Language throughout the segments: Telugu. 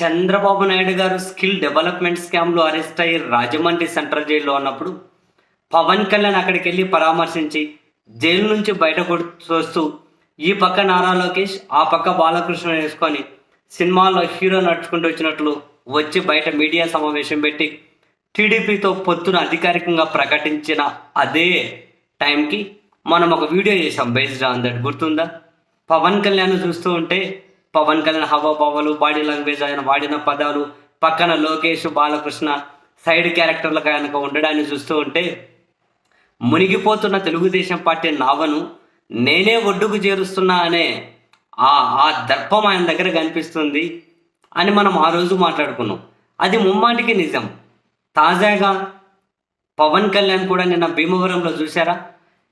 చంద్రబాబు నాయుడు గారు స్కిల్ డెవలప్మెంట్ స్కామ్లో అరెస్ట్ అయ్యి రాజమండ్రి సెంట్రల్ జైల్లో ఉన్నప్పుడు పవన్ కళ్యాణ్ అక్కడికి వెళ్ళి పరామర్శించి జైలు నుంచి బయటకు వస్తూ ఈ పక్క నారా లోకేష్ ఆ పక్క బాలకృష్ణ వేసుకొని సినిమాలో హీరో నడుచుకుంటూ వచ్చినట్లు వచ్చి బయట మీడియా సమావేశం పెట్టి టీడీపీతో పొత్తును అధికారికంగా ప్రకటించిన అదే టైంకి మనం ఒక వీడియో చేసాం బేస్డ్ ఆన్ దట్. గుర్తుందా? పవన్ కళ్యాణ్ చూస్తూ ఉంటే పవన్ కళ్యాణ్ హవాబావాలు బాడీ లాంగ్వేజ్ ఆయన వాడిన పదాలు పక్కన లోకేష్ బాలకృష్ణ సైడ్ క్యారెక్టర్లు కనుక ఉండడాన్ని చూస్తూ ఉంటే మునిగిపోతున్న తెలుగుదేశం పార్టీ నావను నేనే ఒడ్డుకు చేరుస్తున్నా అనే ఆ ఆ దర్పం ఆయన దగ్గర కనిపిస్తుంది అని మనం ఆ రోజు మాట్లాడుకున్నాం. అది ముమ్మాటికి నిజం. తాజాగా పవన్ కళ్యాణ్ కూడా నిన్న భీమవరంలో చూసారా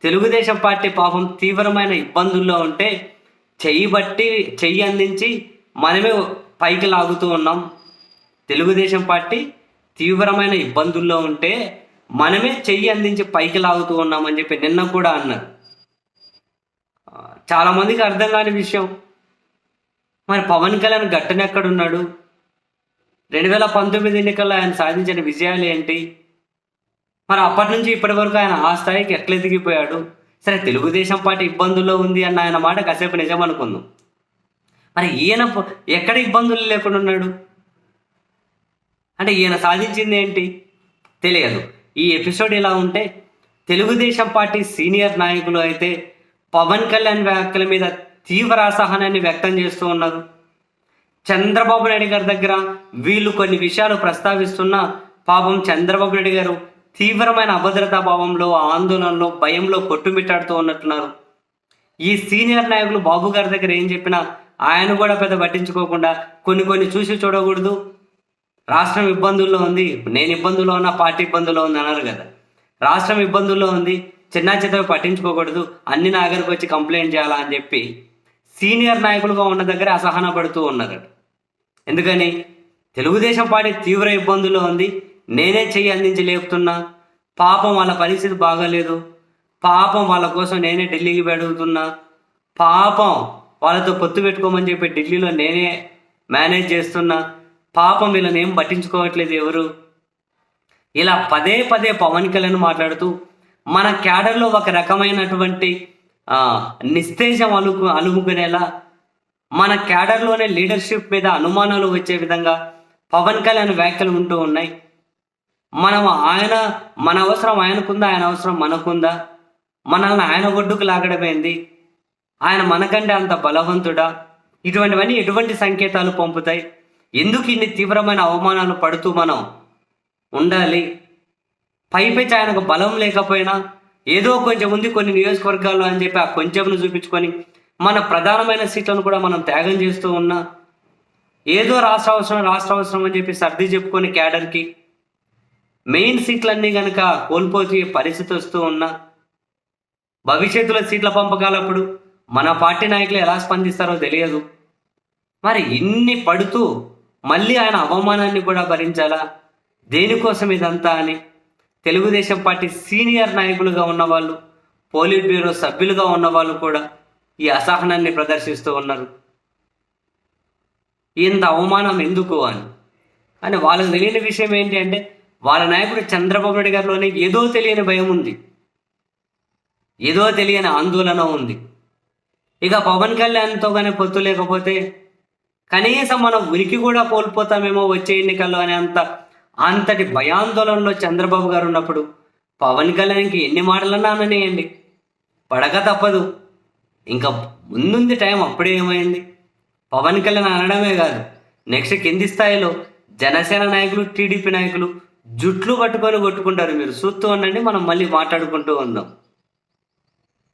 తెలుగుదేశం పార్టీ పాపం తీవ్రమైన ఇబ్బందుల్లో ఉంటే చెయ్యి బట్టి చెయ్యి అందించి మనమే పైకి లాగుతూ ఉన్నాం. తెలుగుదేశం పార్టీ తీవ్రమైన ఇబ్బందుల్లో ఉంటే మనమే చెయ్యి అందించి పైకి లాగుతూ ఉన్నామని చెప్పి నిన్న కూడా అన్నారు. చాలామందికి అర్థం కాని విషయం. మరి పవన్ కళ్యాణ్ గట్టనెక్కడున్నాడు రెండు వేల పంతొమ్మిది ఎన్నికల్లో ఆయన సాధించిన విజయాలు ఏంటి? మరి అప్పటి నుంచి ఇప్పటి వరకు ఆయన ఆ స్థాయికి ఎట్లా ఎదిగిపోయాడు సరే తెలుగుదేశం పార్టీ ఇబ్బందుల్లో ఉంది అన్న ఆయన మాట కాసేపు నిజం అనుకుందాం. మరి ఈయన ఎక్కడ ఇబ్బందులు లేకుండా ఉన్నాడు? అంటే ఈయన సాధించింది ఏంటి? తెలియదు. ఈ ఎపిసోడ్ ఇలా ఉంటే తెలుగుదేశం పార్టీ సీనియర్ నాయకులు అయితే పవన్ కళ్యాణ్ వ్యాఖ్యల మీద తీవ్ర అసహనాన్ని వ్యక్తం చేస్తూ ఉన్నారు. చంద్రబాబు నాయుడు గారి దగ్గర వీళ్ళు కొన్ని విషయాలు ప్రస్తావిస్తున్నా పాపం చంద్రబాబు నాయుడు గారు తీవ్రమైన అభద్రతా భావంలో ఆందోళనలో భయంలో కొట్టుమిట్టాడుతూ ఉన్నట్టున్నారు. ఈ సీనియర్ నాయకులు బాబు గారి దగ్గర ఏం చెప్పినా ఆయన కూడా పెద్ద పట్టించుకోకుండా కొన్ని కొన్ని చూసి చూడకూడదు. రాష్ట్రం ఇబ్బందుల్లో ఉంది. నేను ఇబ్బందుల్లో ఉన్నా పార్టీ ఇబ్బందుల్లో ఉంది అన్నారు కదా. రాష్ట్రం ఇబ్బందుల్లో ఉంది. చిన్న చిత్ర పట్టించుకోకూడదు. అన్ని నాగరికి వచ్చి కంప్లైంట్ చేయాలా అని చెప్పి సీనియర్ నాయకులుగా ఉన్న దగ్గర అసహన పడుతూ ఉన్నారు ఎందుకని? తెలుగుదేశం పార్టీ తీవ్ర ఇబ్బందుల్లో ఉంది. నేనే చెయ్యి అందించి లేపుతున్నా. పాపం వాళ్ళ పరిస్థితి బాగాలేదు. పాపం వాళ్ళ కోసం నేనే ఢిల్లీకి పెడుగుతున్నా పాపం వాళ్ళతో పొత్తు పెట్టుకోమని చెప్పి ఢిల్లీలో నేనే మేనేజ్ చేస్తున్నా. పాపం వీళ్ళని ఏం పట్టించుకోవట్లేదు ఎవరు? ఇలా పదే పదే పవన్ కళ్యాణ్ మాట్లాడుతూ మన క్యాడర్లో ఒక రకమైనటువంటి నిస్తేజం అలుకు అలుముకునేలా మన క్యాడర్లోనే లీడర్షిప్ మీద అనుమానాలు వచ్చే విధంగా పవన్ కళ్యాణ్ వ్యాఖ్యలు ఉంటూ ఉన్నాయి. మనం ఆయన మన అవసరం ఆయనకుందా ఆయన అవసరం మనకుందా? మనల్ని ఆయన ఒడ్డుకు లాగడమేంది? ఆయన మనకంటే అంత బలవంతుడా? ఇటువంటివన్నీ ఎటువంటి సంకేతాలు పంపుతాయి? ఎందుకు ఇన్ని తీవ్రమైన అవమానాలు పడుతూ మనం ఉండాలి? పైపెచ్చి ఆయనకు బలం లేకపోయినా ఏదో కొంచెం ఉంది కొన్ని నియోజకవర్గాల్లో అని చెప్పి ఆ కొంచెంను చూపించుకొని మన ప్రధానమైన సీట్లను కూడా మనం త్యాగం చేస్తూ ఉన్నా ఏదో రాష్ట్ర అవసరం రాష్ట్ర అవసరం అని చెప్పి సర్ది చెప్పుకొని క్యాడర్కి మెయిన్ సీట్లన్నీ కనుక కోల్పోతే పరిస్థితి వస్తూ ఉన్నా భవిష్యత్తులో సీట్ల పంపకాలప్పుడు మన పార్టీ నాయకులు ఎలా స్పందిస్తారో తెలియదు. మరి ఇన్ని పడుతూ మళ్ళీ ఆయన అవమానాన్ని కూడా భరించాలా? దేనికోసం ఇదంతా అని? తెలుగుదేశం పార్టీ సీనియర్ నాయకులుగా ఉన్నవాళ్ళు పోలిట్ బ్యూరో సభ్యులుగా ఉన్నవాళ్ళు కూడా ఈ అసహనాన్ని ప్రదర్శిస్తూ ఉన్నారు. ఇంత అవమానం ఎందుకు అని? అని వాళ్ళకు తెలియని విషయం ఏంటి అంటే వాళ్ళ నాయకుడు చంద్రబాబు నాయుడు గారిలోనే ఏదో తెలియని భయం ఉంది. ఏదో తెలియని ఆందోళన ఉంది. ఇక పవన్ కళ్యాణ్తో కానీ పొత్తు లేకపోతే కనీసం మనం ఉనికి కూడా కోల్పోతామేమో వచ్చే ఎన్నికల్లో అనే అంత అంతటి భయాందోళనలో చంద్రబాబు గారు ఉన్నప్పుడు పవన్ కళ్యాణ్కి ఎన్ని మాటలన్నా అననేయండి. పడక తప్పదు. ఇంకా ముందుంది టైం అప్పుడే ఏమైంది? పవన్ కళ్యాణ్ అనడమే కాదు నెక్స్ట్ కింది స్థాయిలో జనసేన నాయకులు టీడీపీ నాయకులు జుట్లు పట్టుకొని కొట్టుకుంటారు మీరు. చూస్తూ ఉండండి మనం మళ్ళీ మాట్లాడుకుంటూ ఉందాం.